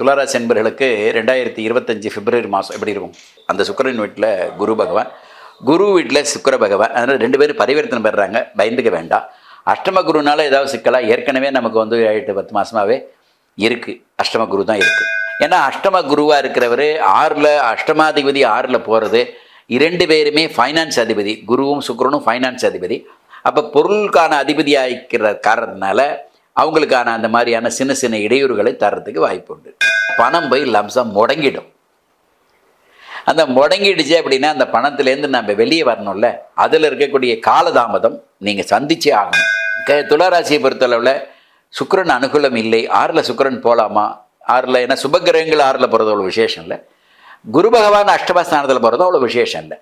துளாராசி என்பர்களுக்கு ரெண்டாயிரத்தி இருபத்தஞ்சி பிப்ரவரி மாதம் எப்படி இருக்கும்? அந்த சுக்கரன் வீட்டில் குரு பகவான் குரு வீட்டில் சுக்கர பகவான். அதனால் ரெண்டு பேரும் பரிவர்த்தனை பெறுறாங்க. பயந்துக்க வேண்டாம். அஷ்டம குருனால ஏதாவது சிக்கலா? ஏற்கனவே நமக்கு வந்து எட்டு பத்து மாதமாகவே இருக்குது அஷ்டம குரு தான் இருக்குது ஏன்னா அஷ்டம குருவாக இருக்கிறவர் ஆறில் அஷ்டமாதிபதி ஆறில் போகிறது இரண்டு பேருமே ஃபைனான்ஸ் அதிபதி. குருவும் சுக்கிரனும் ஃபைனான்ஸ் அதிபதி. அப்போ பொருளுக்கான அதிபதியாக இருக்கிற காரணத்தினால அவங்களுக்கான அந்த மாதிரியான சின்ன சின்ன இடையூறுகளை தர்றதுக்கு வாய்ப்பு உண்டு. பணம் போய் லம்சம் முடங்கிடும். அந்த முடங்கிடுச்சு அப்படின்னா அந்த பணத்துலேருந்து நம்ம வெளியே வரணும்ல. அதில் இருக்கக்கூடிய காலதாமதம் நீங்கள் சந்திச்சே ஆகணும். க துளாராசியை பொறுத்தளவில் சுக்கரன் அனுகூலம் இல்லை. ஆறில் சுக்கரன் போகலாமா ஆறில் ஏன்னா சுபகிரகங்கள் ஆறில் போகிறது அவ்வளோ விசேஷம் இல்லை. குரு பகவான் அஷ்டமஸ்தானத்தில் போகிறது அவ்வளோ விசேஷம் இல்லை.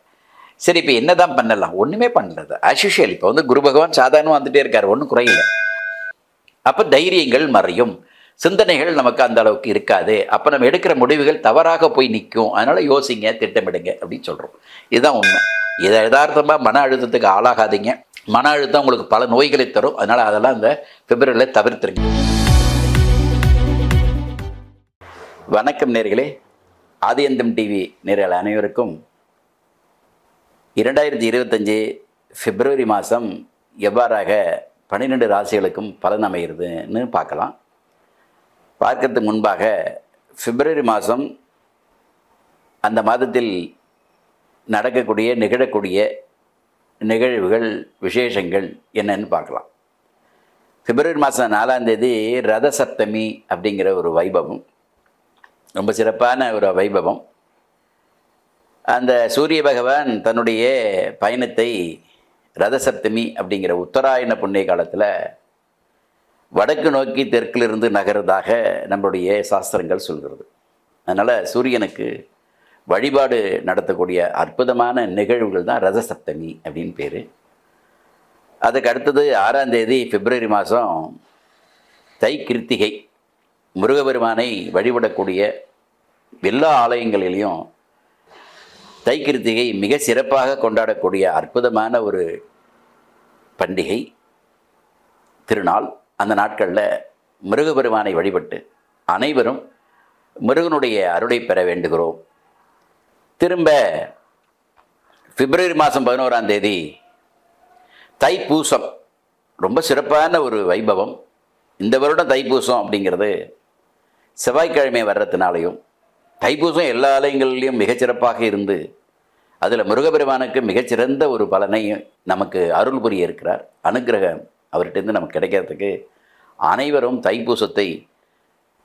சரி இப்போ என்ன தான் பண்ணலாம் ஒன்றுமே பண்ணுறது அசிஷியல் இப்போ வந்து குரு பகவான் சாதாரணமாக வந்துகிட்டே இருக்கார். ஒன்றும் குறையில. அப்போ தைரியங்கள் மறையும். சிந்தனைகள் நமக்கு அந்த அளவுக்கு இருக்காது. அப்போ நம்ம எடுக்கிற முடிவுகள் தவறாக போய் நிற்கும். அதனால் யோசிங்க திட்டமிடுங்க அப்படின்னு சொல்கிறோம் இதுதான் உண்மை. இதை யதார்த்தமாக மன அழுத்தத்துக்கு ஆளாகாதீங்க. மன அழுத்தம் உங்களுக்கு பல நோய்களை தரும். அதனால் அதெல்லாம் இந்த பிப்ரவரியில் தவிர்த்துருங்க. வணக்கம் நேர்களே. ஆதியந்தம் டிவி நேர்கள் அனைவருக்கும் இரண்டாயிரத்தி இருபத்தஞ்சி பிப்ரவரி மாதம் எவ்வாறாக பன்னிரெண்டு ராசிகளுக்கும் பலன் அமைகிறதுன்னு பார்க்கலாம். பார்க்கறதுக்கு முன்பாக பிப்ரவரி மாதம் அந்த மாதத்தில் நடக்கக்கூடிய நிகழக்கூடிய நிகழ்வுகள் விசேஷங்கள் என்னன்னு பார்க்கலாம். பிப்ரவரி மாதம் நாலாம் தேதி ரத சப்தமி அப்படிங்கிற ஒரு வைபவம். ரொம்ப சிறப்பான ஒரு வைபவம். அந்த சூரிய பகவான் தன்னுடைய பயணத்தை ரத சப்தமி அப்படிங்கிற உத்தராயண புண்ணிய காலத்தில் வடக்கு நோக்கி தெற்கிலிருந்து நகர்றதாக நம்மளுடைய சாஸ்திரங்கள் சொல்கிறது. அதனால் சூரியனுக்கு வழிபாடு நடத்தக்கூடிய அற்புதமான நிகழ்வுகள் தான் ரதசப்தமி அப்படின்னு பேர். அதுக்கு அடுத்தது ஆறாம் தேதி பிப்ரவரி மாதம் தை கிருத்திகை முருகபெருமானை வழிபடக்கூடிய எல்லா ஆலயங்களிலையும் தை கிருத்திகை மிக சிறப்பாக கொண்டாடக்கூடிய அற்புதமான ஒரு பண்டிகை திருநாள். அந்த நாட்களில் முருகபெருமானை வழிபட்டு அனைவரும் முருகனுடைய அருளை பெற வேண்டுகிறோம். திரும்ப பிப்ரவரி மாதம் பதினோராம் தேதி தைப்பூசம். ரொம்ப சிறப்பான ஒரு வைபவம். இந்த வருடம் தைப்பூசம் அப்படிங்கிறது செவ்வாய்க்கிழமை வர்றதுனாலையும் தைப்பூசம் எல்லா ஆலயங்களிலையும் மிகச்சிறப்பாக இருந்து அதில் முருகபெருமானுக்கு மிகச்சிறந்த ஒரு பலனை நமக்கு அருள் புரிய இருக்கிறார். அனுகிரகம் அவர்கிட்டருந்து நமக்கு கிடைக்கிறதுக்கு அனைவரும் தைப்பூசத்தை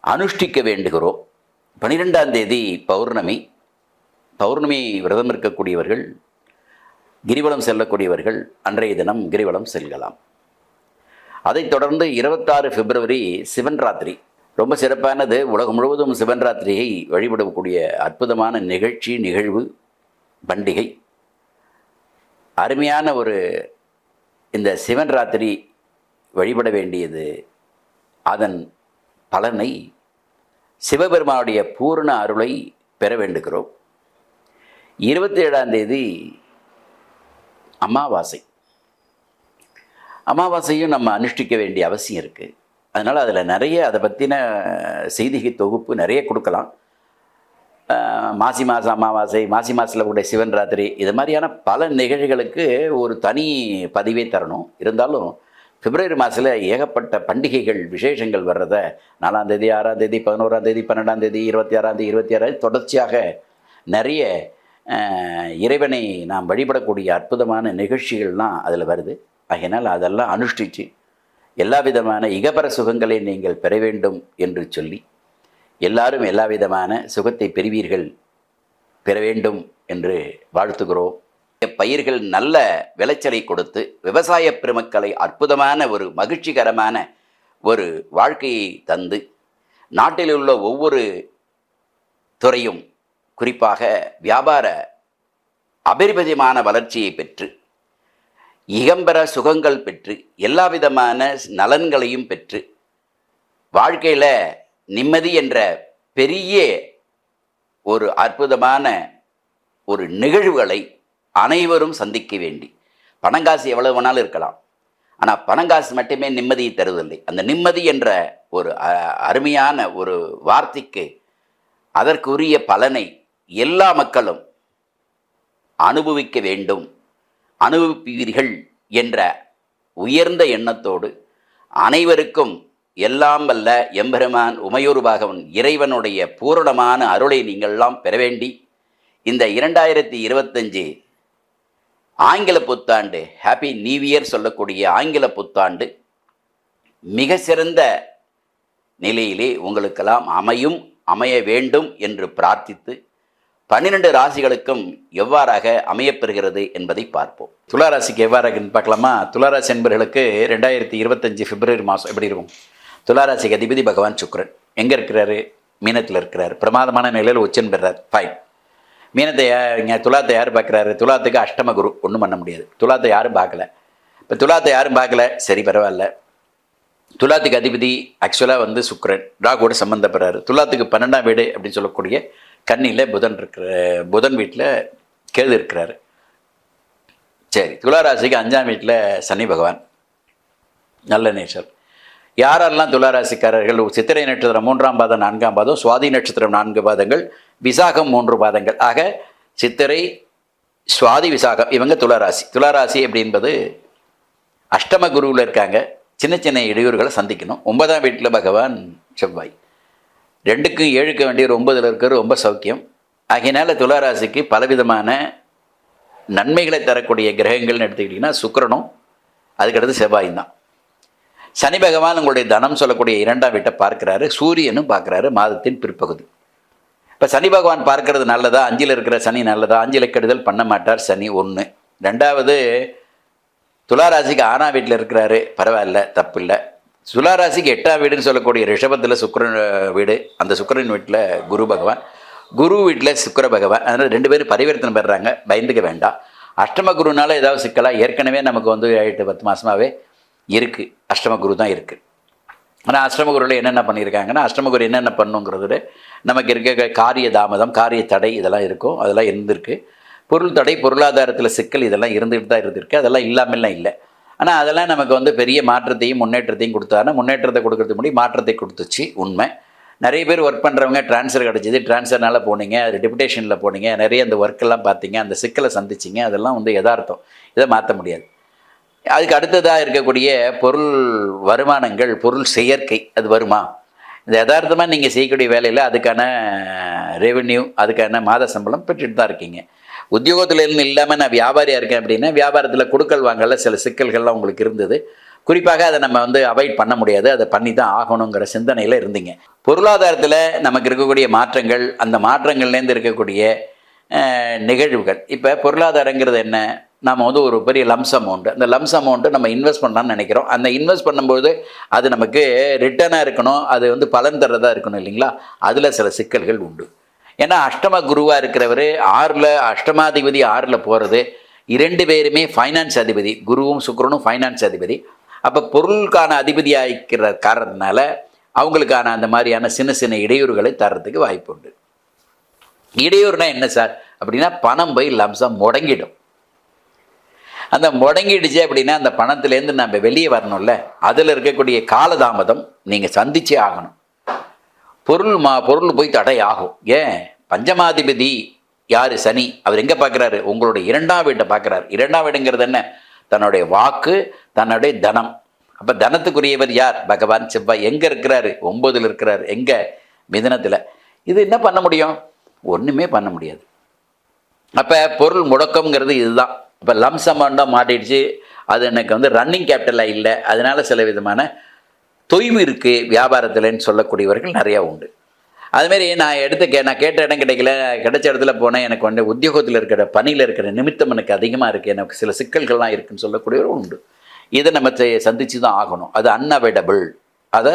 அனுஷ்டிக்க வேண்டுகிறோம். பனிரெண்டாம் தேதி பௌர்ணமி. பௌர்ணமி விரதம் இருக்கக்கூடியவர்கள் கிரிவலம் செல்லக்கூடியவர்கள் அன்றைய தினம் கிரிவலம் செல்லலாம். அதைத் தொடர்ந்து இருபத்தாறு பிப்ரவரி சிவன் ராத்திரி ரொம்ப சிறப்பானது. உலகம் முழுவதும் சிவன் ராத்திரியை வழிபடக்கூடிய அற்புதமான நிகழ்ச்சி நிகழ்வு பண்டிகை. அருமையான ஒரு இந்த சிவன் ராத்திரி வழிபட வேண்டியது அதன் பலனை சிவபெருமானுடைய பூர்ண அருளை பெற வேண்டுகிறோம். இருபத்தி ஏழாம் தேதி அமாவாசை. அமாவாசையும் நம்ம அனுஷ்டிக்க வேண்டிய அவசியம் இருக்குது அதனால் அதில் நிறைய அதை பற்றின செய்திகை தொகுப்பு நிறைய கொடுக்கலாம். மாசி மாதம் அமாவாசை மாசி மாதத்தில் கூட சிவன் ராத்திரி இது மாதிரியான பல நிகழ்வுகளுக்கு ஒரு தனி பதிவே தரணும். இருந்தாலும் பிப்ரவரி மாதத்தில் ஏகப்பட்ட பண்டிகைகள் விசேஷங்கள் வர்றத நாலாம் தேதி ஆறாம் தேதி பதினோராம் தேதி பன்னெண்டாம் தேதி இருபத்தி ஆறாம் தேதி இருபத்தி ஆறாம் தொடர்ச்சியாக நிறைய இறைவனை நாம் வழிபடக்கூடிய அற்புதமான நிகழ்ச்சிகள்லாம் அதில் வருது. ஆகையினால் அதெல்லாம் அனுஷ்டித்து எல்லா விதமான இகபர சுகங்களை நீங்கள் பெற வேண்டும் என்று சொல்லி எல்லாரும் எல்லா விதமான சுகத்தை பெறுவீர்கள் பெற வேண்டும் என்று வாழ்த்துகிறோம். பயிர்கள் நல்ல விளைச்சலை கொடுத்து விவசாய பெருமக்களை அற்புதமான ஒரு மகிழ்ச்சிகரமான ஒரு வாழ்க்கையை தந்து நாட்டில் உள்ள ஒவ்வொரு துறையும் குறிப்பாக வியாபார அபரிமிதமான வளர்ச்சியை பெற்று இகம்பர சுகங்கள் பெற்று எல்லா விதமான நலன்களையும் பெற்று வாழ்க்கையில் நிம்மதி என்ற பெரிய ஒரு அற்புதமான ஒரு நிகழ்வுகளை அனைவரும் சந்திக்க வேண்டி. பணங்காசு எவ்வளவு வேணாலும் இருக்கலாம். ஆனால் பணங்காசு மட்டுமே நிம்மதியை தருவதில்லை. அந்த நிம்மதி என்ற ஒரு அ- அருமையான ஒரு வார்த்தைக்கு அதற்குரிய பலனை எல்லா மக்களும் அனுபவிக்க வேண்டும். அனுபவிப்பீர்கள் என்ற உயர்ந்த எண்ணத்தோடு அனைவருக்கும் எல்லாம் வல்ல எம்பெருமான் உமையூர் பாகவன் இறைவனுடைய பூரணமான அருளை நீங்கள்லாம் பெற வேண்டி இந்த இரண்டாயிரத்தி இருபத்தஞ்சு ஆங்கில புத்தாண்டு ஹாப்பி நியூ இயர் சொல்லக்கூடிய ஆங்கில புத்தாண்டு மிக சிறந்த நிலையிலே உங்களுக்கெல்லாம் அமையும் அமைய வேண்டும் என்று பிரார்த்தித்து பன்னிரண்டு ராசிகளுக்கும் எவ்வாறாக அமையப்பெறுகிறது என்பதை பார்ப்போம். துளாராசிக்கு எவ்வாறாக எவ்வாறாகன்னு பார்க்கலாமா? துளாராசி என்பர்களுக்கு என்பவர்களுக்கு ரெண்டாயிரத்தி இருபத்தஞ்சி பிப்ரவரி மாதம் எப்படி இருக்கும்? துளாராசிக்கு அதிபதி பகவான் சுக்ரன் எங்கே இருக்கிறாரு? மீனத்தில் இருக்கிறார். பிரமாதமான நிலையில் உச்சன் பெறார். ஃபைன் மீனத்தை இங்கே துலாத்தை யார் பார்க்குறாரு? துலாத்துக்கு அஷ்டம குரு. ஒன்றும் பண்ண முடியாது. துலாத்தை யாரும் பார்க்கல. இப்போ துலாத்தை யாரும் பார்க்கல? சரி பரவாயில்ல. துலாத்துக்கு அதிபதி ஆக்சுவலாக வந்து சுக்கரன். ராகுவோட சம்மந்தப்படுறாரு துலாத்துக்கு பன்னெண்டாம் வீடு அப்படின்னு சொல்லக்கூடிய கன்னியில் புதன் இருக்கிற புதன் வீட்டில் கேது இருக்கிறாரு. சரி துளாராசிக்கு அஞ்சாம் வீட்டில் சனி பகவான். நல்ல நேச்சர். யாரெல்லாம் துளாராசிக்காரர்கள் சித்திரை நட்சத்திரம் மூன்றாம் பாதம் நான்காம் பாதம் சுவாதி நட்சத்திரம் நான்கு பாதங்கள் விசாகம் மூன்று பாதங்கள். ஆக சித்திரை சுவாதி விசாகம் இவங்க துளாராசி. துளாராசி அப்படின்பது அஷ்டம குருவில் இருக்காங்க. சின்ன சின்ன இடையூறுகளை சந்திக்கணும். ஒன்பதாம் வீட்டில் பகவான் செவ்வாய். ரெண்டுக்கும் ஏழுக்கு வேண்டிய ஒரு ஒன்பதில் இருக்கிற ரொம்ப சௌக்கியம். ஆகையினால துளாராசிக்கு பலவிதமான நன்மைகளை தரக்கூடிய கிரகங்கள்னு எடுத்துக்கிட்டிங்கன்னா சுக்கிரனும் அதுக்கடுத்து செவ்வாயும் தான். சனி பகவான் உங்களுடைய தனம் சொல்லக்கூடிய இரண்டாம் வீட்டை பார்க்கிறாரு. சூரியனும் பார்க்குறாரு மாதத்தின் பிற்பகுதி. இப்போ சனி பகவான் பார்க்கறது நல்லதா? அஞ்சில் இருக்கிற சனி நல்லதா? அஞ்சில் கெடுதல் பண்ண மாட்டார் சனி ஒன்று ரெண்டாவது துளாராசிக்கு ஆறாம் வீட்டில் இருக்கிறாரு பரவாயில்ல தப்பு இல்லை துளாராசிக்கு எட்டாம் வீடுன்னு சொல்லக்கூடிய ரிஷபத்தில் சுக்கரன் வீடு. அந்த சுக்கரன் வீட்டில் குரு பகவான். குரு வீட்டில் சுக்கிர பகவான். அதனால் ரெண்டு பேரும் பரிவர்த்தனை பெறுறாங்க பயந்துக்க வேண்டாம். அஷ்டம குருனால ஏதாவது சிக்கலாக ஏற்கனவே நமக்கு வந்து எட்டு பத்து மாதமாகவே இருக்குது அஷ்டம குரு தான் இருக்குது ஆனால் அஷ்டமகுருவில் என்னென்ன பண்ணியிருக்காங்கன்னா அஷ்டமகுரு என்னென்ன பண்ணுங்கிறது நமக்கு இருக்க காரிய தாமதம் காரிய தடை இதெல்லாம் இருக்கும் அதெல்லாம் இருந்திருக்கு. பொருள் தடை பொருளாதாரத்தில் சிக்கல் இதெல்லாம் இருந்துகிட்டு தான் இருந்திருக்கு. அதெல்லாம் இல்லாமல்லாம் இல்லை. ஆனால் அதெல்லாம் நமக்கு வந்து பெரிய மாற்றத்தையும் முன்னேற்றத்தையும் கொடுத்தாருன்னா முன்னேற்றத்தை கொடுக்கறதுக்கு முன்னாடி மாற்றத்தை கொடுத்துச்சு உண்மை. நிறைய பேர் ஒர்க் பண்ணுறவங்க ட்ரான்ஸ்ஃபர் கிடச்சிது. டிரான்ஸ்ஃபர்னால் போனீங்க அது டெபுடேஷனில் போனீங்க நிறைய அந்த ஒர்க்கெல்லாம் பார்த்தீங்க அந்த சிக்கலை சந்திச்சிங்க அதெல்லாம் வந்து யதார்த்தம். இதை மாற்ற முடியாது. அதுக்கு அடுத்ததாக இருக்கக்கூடிய பொருள் வருமானங்கள் பொருள் செயற்கை அது வருமா? இந்த யதார்த்தமாக நீங்கள் செய்யக்கூடிய வேலையில் அதுக்கான ரெவென்யூ அதுக்கான மாத சம்பளம் பெற்றுட்டு தான் இருக்கீங்க. உத்தியோகத்தில் இருந்து இல்லாமல் நான் வியாபாரியாக இருக்கேன் அப்படின்னா வியாபாரத்தில் கொடுக்கல் வாங்கல சில சிக்கல்கள்லாம் உங்களுக்கு இருந்தது. குறிப்பாக அதை நம்ம வந்து அவாய்ட் பண்ண முடியாது. அதை பண்ணி தான் ஆகணுங்கிற சிந்தனையில் இருந்தீங்க. பொருளாதாரத்தில் நமக்கு இருக்கக்கூடிய மாற்றங்கள் அந்த மாற்றங்கள்லேருந்து இருக்கக்கூடிய நிகழ்வுகள். இப்போ பொருளாதாரங்கிறது என்ன? நாம் வந்து ஒரு பெரிய லம்ஸ் அமௌண்ட்டு அந்த லம்ஸ் அமௌண்ட்டை நம்ம இன்வெஸ்ட் பண்ணலாம்னு நினைக்கிறோம். அந்த இன்வெஸ்ட் பண்ணும்போது அது நமக்கு ரிட்டர்னாக இருக்கணும். அது வந்து பலன் தர்றதா இருக்கணும் இல்லைங்களா? அதில் சில சிக்கல்கள் உண்டு. ஏன்னா அஷ்டம குருவாக இருக்கிறவர் ஆறில் அஷ்டமாதிபதி ஆறில் போகிறது இரண்டு பேருமே ஃபைனான்ஸ் அதிபதி. குருவும் சுக்கிரனும் ஃபைனான்ஸ் அதிபதி. அப்போ பொருளுக்கான அதிபதியாக இருக்கிற காரணத்தினால அவங்களுக்கான அந்த மாதிரியான சின்ன சின்ன இடையூறுகளை தர்றதுக்கு வாய்ப்பு உண்டு இடையூறுனா என்ன சார்? அப்படின்னா பணம் போய் லம்சம் முடங்கிடும். அந்த முடங்கிடுச்சு அப்படின்னா அந்த பணத்துலேருந்து நம்ம வெளியே வரணும்ல. அதில் இருக்கக்கூடிய காலதாமதம் நீங்கள் சந்திச்சே ஆகணும். பொருள் மா பொருள் போய் தடை ஆகும் ஏன்? பஞ்சமாதிபதி யார்? சனி. அவர் எங்கே பார்க்குறாரு உங்களுடைய இரண்டாம் வீட்டை பார்க்குறாரு இரண்டாம் வீடுங்கிறது என்ன? தன்னுடைய வாக்கு தன்னுடைய தனம். அப்போ தனத்துக்குரியவர் யார்? பகவான் செவ்வாய். எங்கே இருக்கிறாரு? ஒம்பதில் இருக்கிறார். எங்கே? மிதனத்தில். இது என்ன பண்ண முடியும்? ஒன்றுமே பண்ண முடியாது. அப்போ பொருள் முடக்கம்ங்கிறது இதுதான். இப்போ லம்ஸ் அமௌண்ட்டாக மாட்டிடுச்சு. அது எனக்கு வந்து ரன்னிங் கேபிட்டலாக இல்லை. அதனால் சில விதமான தொய்வு இருக்குது வியாபாரத்தில்னு சொல்லக்கூடியவர்கள் நிறையா உண்டு. அதுமாரி நான் எடுத்து கே நான் கேட்ட இடம் கிடைக்கல. கிடைச்ச இடத்துல போனேன். எனக்கு வந்து உத்தியோகத்தில் இருக்கிற பணியில் இருக்கிற நிமித்தம் எனக்கு அதிகமாக இருக்குது எனக்கு சில சிக்கல்கள்லாம் இருக்குன்னு சொல்லக்கூடியவரும் உண்டு. இதை நம்ம செ- சந்திச்சு தான் ஆகணும். அது அன்அவைடபிள் அதை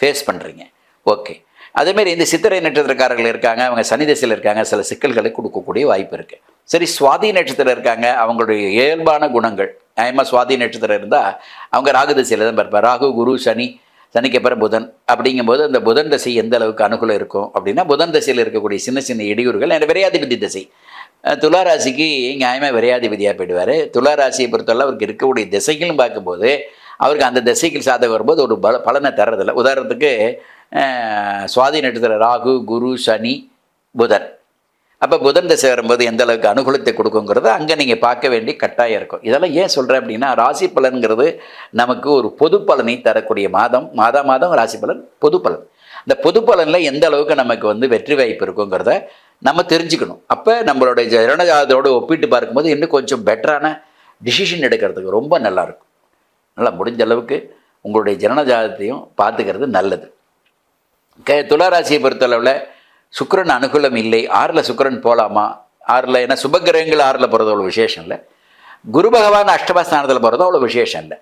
ஃபேஸ் பண்ணுறீங்க ஓகே அதேமாரி இந்த சித்திரை நட்சத்திரக்காரர்கள் இருக்காங்க. அவங்க சனி திசையில் இருக்காங்க. சில சிக்கல்களை கொடுக்கக்கூடிய வாய்ப்பு இருக்குது சரி சுவாதி நட்சத்திரம் இருக்காங்க. அவங்களுடைய இயல்பான குணங்கள். நியாயமாக சுவாதி நட்சத்திரம் இருந்தால் அவங்க ராகு திசையில் தான் பார்ப்பார் ராகு குரு சனி சனிக்கு அப்புறம் புதன். அப்படிங்கும்போது அந்த புதன் தசை எந்த அளவுக்கு அனுகூலம் இருக்கும் அப்படின்னா புதன் தசையில் இருக்கக்கூடிய சின்ன சின்ன இடையூறுகள் எனக்கு விரையாதிபதி திசை. துளாராசிக்கு நியாயமாக விரையாதிபதியாக போயிடுவார். துளாராசியை பொறுத்தவரை அவருக்கு இருக்கக்கூடிய திசைகளும் பார்க்கும்போது அவருக்கு அந்த திசைகள் சாதகம் வரும்போது ஒரு பல பலனை தர்றதில்லை. உதாரணத்துக்கு சுவாதி நட்சத்திர ராகு குரு சனி புதன். அப்போ புதன் திசை வரும்போது எந்த அளவுக்கு அனுகூலத்தை கொடுக்குங்கிறத அங்கே நீங்கள் பார்க்க வேண்டிய கட்டாயம் இருக்கும். இதெல்லாம் ஏன் சொல்கிறேன் அப்படின்னா ராசி பலன்கிறது நமக்கு ஒரு பொது பலனை தரக்கூடிய மாதம். மாதா மாதம் ராசி பலன் பொது பலன். இந்த பொது பலனில் எந்த அளவுக்கு நமக்கு வந்து வெற்றி வாய்ப்பு இருக்குங்கிறத நம்ம தெரிஞ்சுக்கணும். அப்போ நம்மளுடைய ஜனஜாதத்தோடு ஒப்பிட்டு பார்க்கும்போது இன்னும் கொஞ்சம் பெட்டரான டிசிஷன் எடுக்கிறதுக்கு ரொம்ப நல்லா இருக்கும். நல்லா முடிஞ்ச அளவுக்கு உங்களுடைய ஜனனஜாதத்தையும் பார்த்துக்கிறது நல்லது. க துளாராசியை பொறுத்தளவில் சுக்கிரன் அனுகூலம் இல்லை ஆறில் சுக்கிரன் போகலாமா ஆறில் ஏன்னா சுபகிரகங்கள் ஆறில் போகிறது அவ்வளோ விசேஷம் இல்லை. குரு பகவான் அஷ்டமஸ்தானத்தில் போகிறது அவ்வளோ விசேஷம் இல்லை.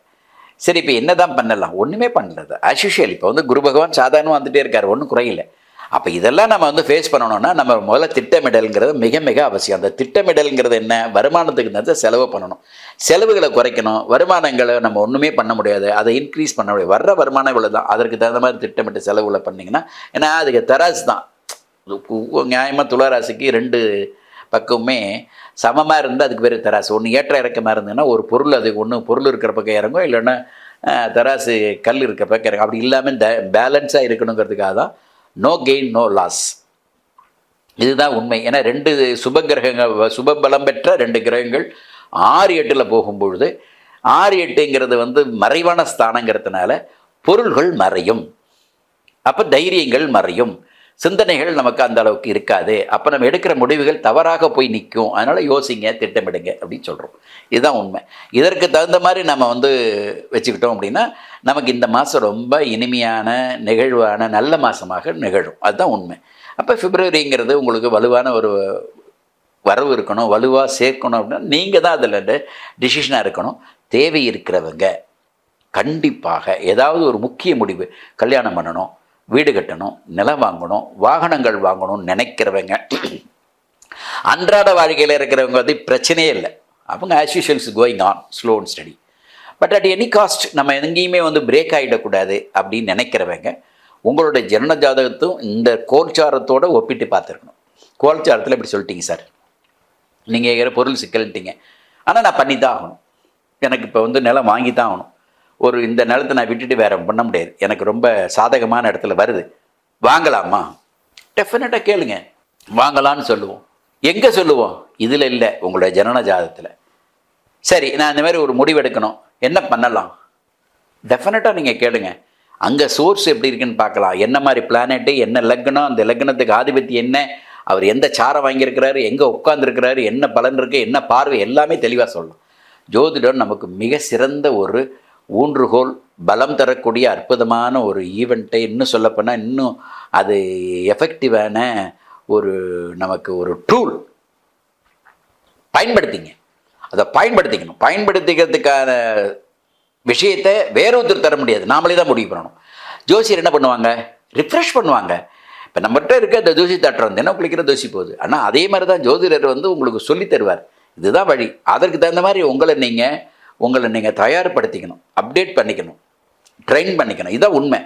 சரி இப்போ என்ன தான் பண்ணலாம் ஒன்றுமே பண்ணல அசிஷியல் இப்போ வந்து குரு பகவான் சாதாரணமாக வந்துகிட்டே இருக்கார் ஒன்றும் குறையில. அப்போ இதெல்லாம் நம்ம வந்து ஃபேஸ் பண்ணணும்னா நம்ம முதல்ல திட்டமிடல்ங்கிறது மிக மிக அவசியம். அந்த திட்டமிடல்ங்கிறது என்ன? வருமானத்துக்கு தகுந்த செலவு பண்ணணும். செலவுகளை குறைக்கணும். வருமானங்களை நம்ம ஒன்றுமே பண்ண முடியாது. அதை இன்க்ரீஸ் பண்ண முடியாது. வர்ற வருமானம் இவ்வளோ தான் அதற்கு தகுந்த மாதிரி திட்டமிட்டு செலவுகளை பண்ணிங்கன்னா ஏன்னா அதுக்கு தராசு தான். நியாயமாக துளாராசிக்கு ரெண்டு பக்கமுமே சமமாக இருந்தால் அதுக்கு பேர் தராசு. ஒன்று ஏற்ற இறக்கமாக இருந்ததுன்னா ஒரு பொருள் அது ஒன்று பொருள் இருக்கிற பக்கம் இறங்கும் இல்லைன்னா தராசு கல் இருக்கிற பக்கம் இறங்கும். அப்படி இல்லாமல் இந்த பேலன்ஸாக இருக்கணுங்கிறதுக்காக தான் நோ கெயின் நோ லாஸ் இதுதான் உண்மை. ஏன்னா ரெண்டு சுப கிரகங்கள் சுப பலம் பெற்ற ரெண்டு கிரகங்கள் ஆறு எட்டில் போகும்பொழுது ஆறு எட்டுங்கிறது வந்து மறைவான ஸ்தானங்கிறதுனால பொருள்கள் மறையும். அப்போ தைரியங்கள் மறையும். சிந்தனைகள் நமக்கு அந்த அளவுக்கு இருக்காது. அப்போ நம்ம எடுக்கிற முடிவுகள் தவறாக போய் நிற்கும். அதனால் யோசிங்க திட்டமிடுங்க அப்படின்னு சொல்கிறோம் இதுதான் உண்மை. இதற்கு தகுந்த மாதிரி நம்ம வந்து வச்சுக்கிட்டோம் அப்படின்னா நமக்கு இந்த மாதம் ரொம்ப இனிமையான நிகழ்வான நல்ல மாதமாக நிகழும். அதுதான் உண்மை. அப்போ பிப்ரவரிங்கிறது உங்களுக்கு வலுவான ஒரு வரவு இருக்கணும். வலுவாக சேர்க்கணும் அப்படின்னா நீங்கள் தான் அதில் டிசிஷனாக இருக்கணும். தேவை இருக்கிறவங்க கண்டிப்பாக ஏதாவது ஒரு முக்கிய முடிவு கல்யாணம் பண்ணணும். வீடு கட்டணும் நிலம் வாங்கணும் வாகனங்கள் வாங்கணும்னு நினைக்கிறவங்க அன்றாட வாழ்க்கையில் இருக்கிறவங்க வந்து பிரச்சனையே இல்லை. அவங்க as usuals going on slow and study but at any cost நம்ம எங்கேயுமே வந்து பிரேக் ஆகிடக்கூடாது அப்படின்னு நினைக்கிறவங்க உங்களுடைய ஜனன ஜாதகத்தும் இந்த கோல்சாரத்தோடு ஒப்பிட்டு பார்த்துருக்கணும். கோல்சாரத்தில் இப்படி சொல்லிட்டீங்க சார். நீங்கள் இருக்கிற பொருள் சிக்கல்ட்டீங்க ஆனால் நான் பண்ணி தான் ஆகணும். எனக்கு இப்போ வந்து நிலம் வாங்கி தான் ஆகணும். ஒரு இந்த நிலத்தை நான் விட்டுட்டு வேற பண்ண முடியாது. எனக்கு ரொம்ப சாதகமான இடத்துல வருது. வாங்கலாமா? டெஃபினட்டாக கேளுங்க. வாங்கலான்னு சொல்லுவோம். எங்கே சொல்லுவோம்? இதில் இல்லை. உங்களுடைய ஜனன ஜாதத்தில் சரி நான் இந்த மாதிரி ஒரு முடிவு எடுக்கணும். என்ன பண்ணலாம்? டெஃபினட்டாக நீங்கள் கேளுங்க. அங்கே சோர்ஸ் எப்படி இருக்குன்னு பார்க்கலாம். என்ன மாதிரி பிளானெட்டு என்ன லக்னம் அந்த லக்னத்துக்கு ஆதிபத்தி என்ன அவர் எந்த சாரம் வாங்கியிருக்கிறாரு எங்கே உட்காந்துருக்கிறாரு என்ன பலன் இருக்குது என்ன பார்வை எல்லாமே தெளிவாக சொல்லலாம். ஜோதிடம் நமக்கு மிக சிறந்த ஒரு ஊன்றுகோல் பலம் தரக்கூடிய அற்புதமான ஒரு ஈவெண்ட்டை இன்னும் சொல்லப்போனால் இன்னும் அது எஃபெக்டிவான ஒரு நமக்கு ஒரு டூல் பயன்படுத்திங்க. அதை பயன்படுத்திக்கணும். பயன்படுத்திக்கிறதுக்கான விஷயத்தை வேற ஒருத்தர் தர முடியாது. நாமளே தான் முடிவு பண்ணணும். ஜோசியர் என்ன பண்ணுவாங்க? ரிஃப்ரெஷ் பண்ணுவாங்க. இப்போ நம்மகிட்ட இருக்க இந்த தூசி தட்டுறோம் தினம் குளிக்கிற தூசி போகுது? ஆனால் அதே மாதிரி தான் ஜோதிடர் வந்து உங்களுக்கு சொல்லித் தருவார். இதுதான் வழி. அதற்கு தகுந்த மாதிரி உங்களை நீங்கள் உங்களை நீங்கள் தயார்படுத்திக்கணும் அப்டேட் பண்ணிக்கணும் ட்ரெயின் பண்ணிக்கணும். இதுதான் உண்மை.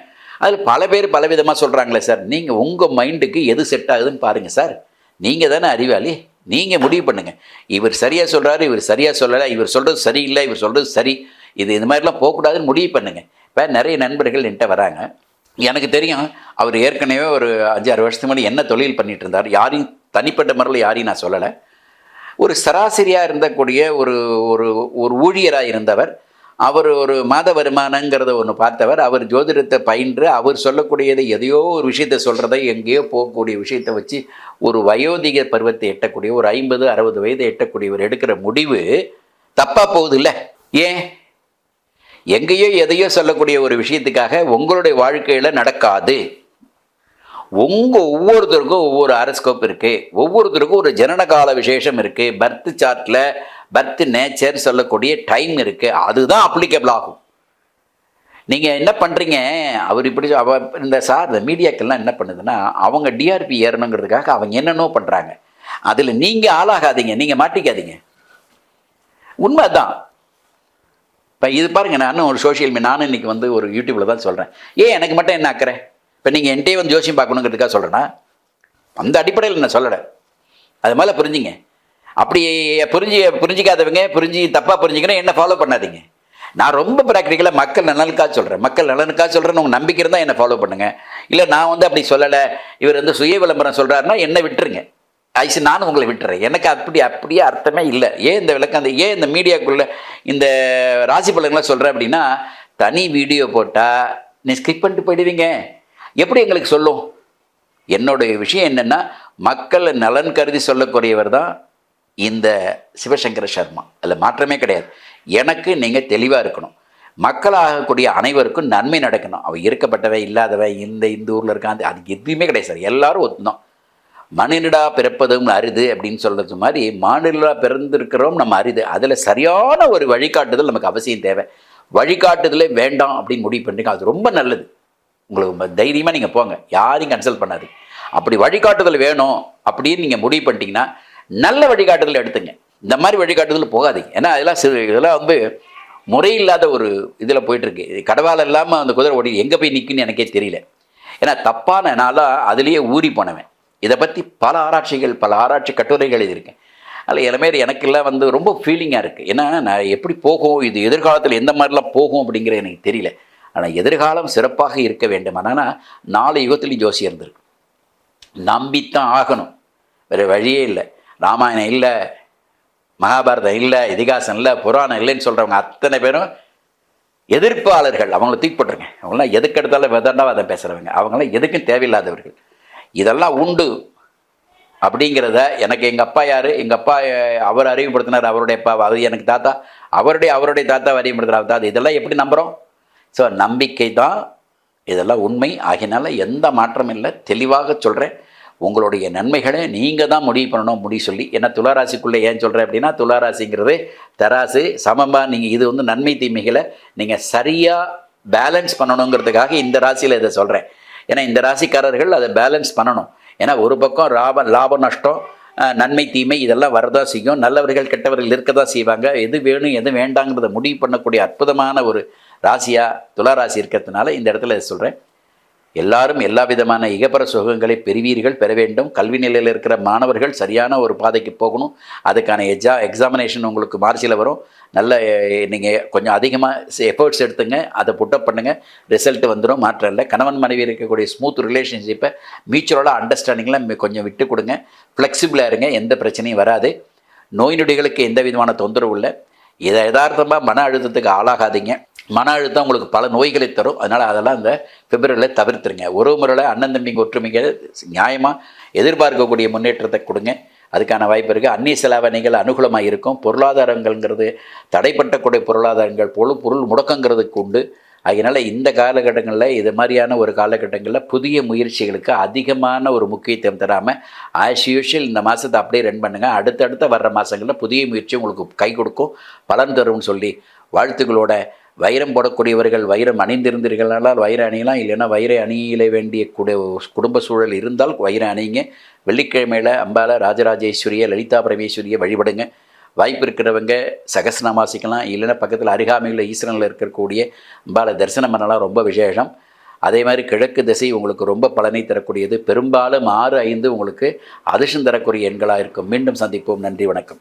அதில் பல பேர் பலவிதமாக சொல்கிறாங்களே சார். நீங்கள் உங்கள் மைண்டுக்கு எது செட் ஆகுதுன்னு பாருங்கள் சார். நீங்கள் தானே அறிவாளி. நீங்கள் முடிவு பண்ணுங்கள் இவர் சரியாக சொல்கிறாரு இவர் சரியாக சொல்லலை இவர் சொல்கிறது சரியில்லை இவர் சொல்கிறது சரி. இது இந்த மாதிரிலாம் போகக்கூடாதுன்னு முடிவு பண்ணுங்கள் இப்போ நிறைய நண்பர்கள் என்கிட்ட வராங்க. எனக்கு தெரியும் அவர் ஏற்கனவே ஒரு அஞ்சாறு வருஷத்துக்கு முன்னாடி என்ன தொழில் பண்ணிட்டு இருந்தார். யாரையும் தனிப்பட்ட முறையில் யாரையும் நான் சொல்லலை. ஒரு சராசரியாக இருந்தக்கூடிய ஒரு ஒரு ஒரு ஊழியராக இருந்தவர். அவர் ஒரு மாத வருமானங்கிறத ஒன்று பார்த்தவர். அவர் ஜோதிடத்தை பயின்று அவர் சொல்லக்கூடியதை எதையோ ஒரு விஷயத்தை சொல்கிறத எங்கேயோ போகக்கூடிய விஷயத்தை வச்சு ஒரு வயோதிக பருவத்தை எட்டக்கூடிய ஒரு ஐம்பது அறுபது வயதை எட்டக்கூடியவர் எடுக்கிற முடிவு தப்பாக போகுது இல்லை ஏன்? எங்கேயோ எதையோ சொல்லக்கூடிய ஒரு விஷயத்துக்காக உங்களுடைய வாழ்க்கையில் நடக்காது. உங்கள் ஒவ்வொருத்தருக்கும் ஒவ்வொரு அரஸ்கோப் இருக்குது ஒவ்வொருத்தருக்கும் ஒரு ஜனனகால விசேஷம் இருக்குது பர்த் சார்ட்டில் பர்த் நேச்சர் சொல்லக்கூடிய டைம் இருக்குது அதுதான் அப்ளிகபிள் ஆகும். நீங்கள் என்ன பண்ணுறீங்க அவர் இப்படி அவ இந்த சார் இந்த மீடியாக்கள்லாம் என்ன பண்ணுதுன்னா அவங்க டிஆர்பி ஏறணுங்கிறதுக்காக அவங்க என்னென்னோ பண்ணுறாங்க அதில் நீங்கள் ஆளாகாதீங்க. நீங்கள் மாட்டிக்காதீங்க. உண்மை தான் இப்போ இது பாருங்கள் நானும் ஒரு சோஷியல் மீடியா நானும் இன்றைக்கி வந்து ஒரு யூடியூப்பில் தான் சொல்கிறேன் ஏன் எனக்கு மட்டும் என்ன ஆக்கிறேன் இப்போ நீங்கள் என்கிட்டயே வந்து ஜோசியம் பார்க்கணுங்கிறதுக்காக சொல்கிறேன்னா அந்த அடிப்படையில் நான் சொல்லலை. அது மேலே புரிஞ்சுங்க. அப்படி புரிஞ்சு புரிஞ்சிக்காதவங்க புரிஞ்சு தப்பாக புரிஞ்சுக்கணும் என்ன ஃபாலோ பண்ணாதீங்க. நான் ரொம்ப ப்ராக்டிக்கலாக மக்கள் நலனுக்காக சொல்கிறேன் மக்கள் நலனுக்காக சொல்கிறேன்னு உங்கள் நம்பிக்கை இருந்தால் என்னை ஃபாலோ பண்ணுங்கள் இல்லை நான் வந்து அப்படி சொல்லலை இவர் வந்து சுய விளம்பரம் சொல்கிறாருன்னா என்னை விட்டுருங்க. ஐசி நானும் உங்களை விட்டுறேன். எனக்கு அப்படி அப்படியே அர்த்தமே இல்லை. ஏன் இந்த விளக்கம் அந்த ஏன் இந்த மீடியாக்குள்ளே இந்த ராசி பலன்களை சொல்கிறேன் அப்படின்னா தனி வீடியோ போட்டால் நீ ஸ்கிப் பண்ணிட்டு போயிடுவீங்க. எப்படி எங்களுக்கு சொல்லும்? என்னுடைய விஷயம் என்னென்னா மக்கள் நலன் கருதி சொல்லக்கூடியவர் தான் இந்த சிவசங்கர சர்மா. அதில் மாற்றமே கிடையாது. எனக்கு நீங்கள் தெளிவாக இருக்கணும். மக்களாகக்கூடிய அனைவருக்கும் நன்மை நடக்கணும். அவள் இருக்கப்பட்டவன் இல்லாதவன் இந்த இந்த ஊரில் இருக்கான் அது- அது எதுவுமே கிடையாது சார். எல்லாரும் ஒத்துனோம் மனிதடா பிறப்பதும் அரிது அப்படின்னு சொல்கிறது மாதிரி மாநிலா பிறந்திருக்கிறோம் நம்ம அரிது. அதில் சரியான ஒரு வழிகாட்டுதல் நமக்கு அவசியம் தேவை. வழிகாட்டுதலே வேண்டாம் அப்படின்னு முடிவு பண்ணுறீங்க அது ரொம்ப நல்லது. உங்களுக்கு தைரியமாக நீங்கள் போங்க. யாரையும் கன்சல்ட் பண்ணாது அப்படி வழிகாட்டுதல் வேணும் அப்படின்னு நீங்கள் முடிவு பண்ணிட்டீங்கன்னா நல்ல வழிகாட்டுதல் எடுத்துங்க. இந்த மாதிரி வழிகாட்டுதல் போகாதீங்க. ஏன்னா அதெல்லாம் சிறு இதெல்லாம் வந்து முறையில்லாத ஒரு இதில் போயிட்டுருக்கு. கடவால் இல்லாமல் அந்த குதிரை ஓடி எங்கே போய் நிற்குன்னு எனக்கே தெரியல. ஏன்னா தப்பான நாளாக அதுலேயே ஊறி போனவன். இதை பற்றி பல ஆராய்ச்சிகள் பல ஆராய்ச்சி கட்டுரைகள் எழுதியிருக்கேன். அதில் இளமேரி எனக்கெல்லாம் வந்து ரொம்ப ஃபீலிங்காக இருக்குது ஏன்னா நான் எப்படி போகும் இது எதிர்காலத்தில் எந்த மாதிரிலாம் போகும் அப்படிங்கிற எனக்கு தெரியல. ஆனால் எதிர்காலம் சிறப்பாக இருக்க வேண்டுமானா நாலு யுகத்துலேயும் ஜோசியம் இருந்திருக்கு. நம்பித்தான் ஆகணும். வேறு வழியே இல்லை. ராமாயணம் இல்லை மகாபாரதம் இல்லை இதிகாசம் இல்லை புராணம் இல்லைன்னு சொல்கிறவங்க அத்தனை பேரும் எதிர்ப்பாளர்கள். அவங்கள தூக்கி போட்டுருங்க அவங்களாம் எதுக்கு எடுத்தாலும் விதண்டாவாதம் பேசுகிறவங்க அவங்களாம் எதுக்கும் தேவையில்லாதவர்கள். இதெல்லாம் உண்டு. அப்படிங்கிறத எனக்கு எங்கள் அப்பா யார்? எங்கள் அப்பா அவர் அறிவுப்படுத்தினார் அவருடைய அப்பா அது எனக்கு தாத்தா. அவருடைய அவருடைய தாத்தா அறிமுகப்படுத்தினார். தாத்தா இதெல்லாம் எப்படி நம்புகிறோம் ஸோ நம்பிக்கை தான் இதெல்லாம் உண்மை. ஆகினால எந்த மாற்றமும் இல்லை. தெளிவாக சொல்கிறேன் உங்களுடைய நன்மைகளை நீங்கள் தான் முடிவு பண்ணணும் முடிவு சொல்லி. ஏன்னா துளாராசிக்குள்ளே ஏன் சொல்கிறேன் அப்படின்னா துளாராசிங்கிறது தராசு சமமாக நீங்கள் இது வந்து நன்மை தீமைகளை நீங்கள் சரியாக பேலன்ஸ் பண்ணணுங்கிறதுக்காக இந்த ராசியில் இதை சொல்கிறேன் ஏன்னா இந்த ராசிக்காரர்கள் அதை பேலன்ஸ் பண்ணணும். ஏன்னா ஒரு பக்கம் லாபம் லாப நஷ்டம் நன்மை தீமை இதெல்லாம் வரதான் செய்யும். நல்லவர்கள் கெட்டவர்கள் இருக்க தான் செய்வாங்க. எது வேணும் எது வேண்டாங்கிறத முடிவு பண்ணக்கூடிய அற்புதமான ஒரு ராசியாக துளாராசி இருக்கிறதுனால இந்த இடத்துல சொல்கிறேன் எல்லாரும் எல்லா விதமான இகப்பர சுகங்களை பெறுவீர்கள் பெற வேண்டும். கல்வி நிலையில் இருக்கிற மாணவர்கள் சரியான ஒரு பாதைக்கு போகணும். அதுக்கான எக்ஸா எக்ஸாமினேஷன் உங்களுக்கு மார்ச்சில் வரும். நல்ல நீங்கள் கொஞ்சம் அதிகமாக எஃபர்ட்ஸ் எடுத்துங்க அதை புட்டப் பண்ணுங்கள் ரிசல்ட் வந்துடும் மாற்றம் இல்லை. கணவன் மனைவி இருக்கக்கூடிய ஸ்மூத் ரிலேஷன்ஷிப்பை மியூச்சுவலாக அண்டர்ஸ்டாண்டிங்கில் கொஞ்சம் விட்டு கொடுங்க. ஃப்ளெக்சிபிளாக இருங்க எந்த பிரச்சனையும் வராது. நோய் நொடிகளுக்கு எந்த விதமான தொந்தரவும் இல்லை. இதை யதார்த்தமாக மன அழுத்தத்துக்கு ஆளாகாதீங்க. மன அழுத்தம் உங்களுக்கு பல நோய்களை தரும். அதனால் அதெல்லாம் இந்த பிப்ரவரியில் தவிர்த்துருங்க. ஒரு முறையில் அண்ணன் தம்பிங்க ஒற்றுமைங்க நியாயமாக எதிர்பார்க்கக்கூடிய முன்னேற்றத்தை கொடுங்க. அதுக்கான வாய்ப்பு இருக்குது அந்நிய செலாவணிகள் அனுகூலமாக இருக்கும். பொருளாதாரங்கள்ங்கிறது தடைப்பட்டக்கூடிய பொருளாதாரங்கள் பொழு பொருள் முடக்கங்கிறதுக்கு உண்டு. அதனால் இந்த காலகட்டங்களில் இது மாதிரியான ஒரு காலகட்டங்களில் புதிய முயற்சிகளுக்கு அதிகமான ஒரு முக்கியத்துவம் தராமல் ஆஸ் யூஷுவல் இந்த மாதத்தை அப்படியே ரன் பண்ணுங்கள் அடுத்தடுத்த வர்ற மாதங்களில் புதிய முயற்சி உங்களுக்கு கை கொடுக்கும் பலன் தரும்னு சொல்லி வாழ்த்துக்களோட வைரம் போடக்கூடியவர்கள் வைரம் அணிந்திருந்தீர்களானால் வைர அணியலாம் இல்லைன்னா வைர அணியில வேண்டிய குட குடும்ப சூழல் இருந்தால் வைர அணிங்க. வெள்ளிக்கிழமையில் அம்பால ராஜராஜேஸ்வரிய லலிதா பரமேஸ்வரியை வழிபடுங்க. வாய்ப்பு இருக்கிறவங்க சகசனம் வாசிக்கலாம் இல்லைன்னா பக்கத்தில் அருகாமையில் ஈஸ்வரனில் இருக்கக்கூடிய அம்பால தரிசனம் பண்ணலாம் ரொம்ப விசேஷம். அதே மாதிரி கிழக்கு திசை உங்களுக்கு ரொம்ப பலனை தரக்கூடியது. பெரும்பாலும் ஆறு ஐந்து உங்களுக்கு அதிர்ஷ்டம் தரக்கூடிய எண்களாக இருக்கும். மீண்டும் சந்திப்போம். நன்றி வணக்கம்.